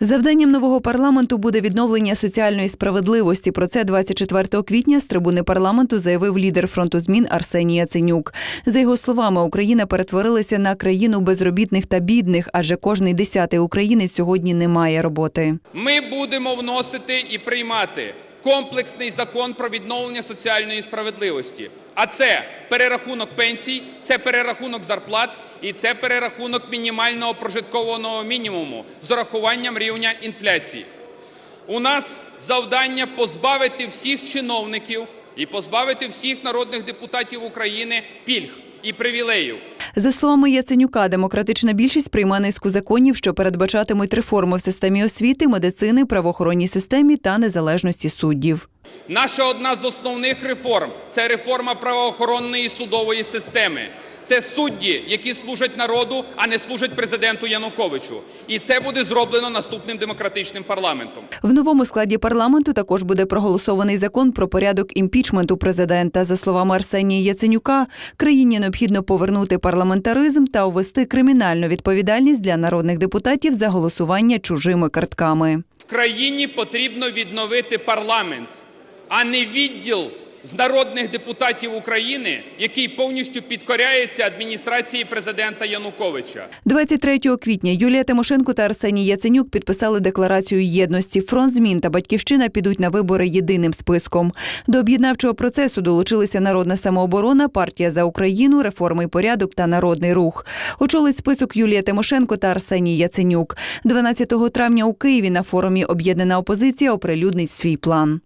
Завданням нового парламенту буде відновлення соціальної справедливості. Про це 24 квітня з трибуни парламенту заявив лідер фронту змін Арсеній Яценюк. За його словами, Україна перетворилася на країну безробітних та бідних, адже кожний десятий українець сьогодні не має роботи. Ми будемо вносити і приймати комплексний закон про відновлення соціальної справедливості. А це перерахунок пенсій, це перерахунок зарплат і це перерахунок мінімального прожиткового мінімуму з урахуванням рівня інфляції. У нас завдання позбавити всіх чиновників і позбавити всіх народних депутатів України пільг і привілеїв. За словами Яценюка, демократична більшість прийме низку законів, що передбачатимуть реформи в системі освіти, медицини, правоохоронній системі та незалежності суддів. Наша одна з основних реформ це реформа правоохоронної і судової системи. Це судді, які служать народу, а не служать президенту Януковичу. І це буде зроблено наступним демократичним парламентом. В новому складі парламенту також буде проголосований закон про порядок імпічменту президента. За словами Арсенія Яценюка, країні необхідно повернути парламентаризм та ввести кримінальну відповідальність для народних депутатів за голосування чужими картками. В країні потрібно відновити парламент, а не відділ з народних депутатів України, який повністю підкоряється адміністрації президента Януковича. 23 квітня Юлія Тимошенко та Арсеній Яценюк підписали декларацію єдності. Фронт змін та батьківщина підуть на вибори єдиним списком. До об'єднавчого процесу долучилися Народна самооборона, партія за Україну, реформи і порядок та народний рух. Очолить список Юлія Тимошенко та Арсеній Яценюк. 12 травня у Києві на форумі Об'єднана опозиція оприлюднить свій план.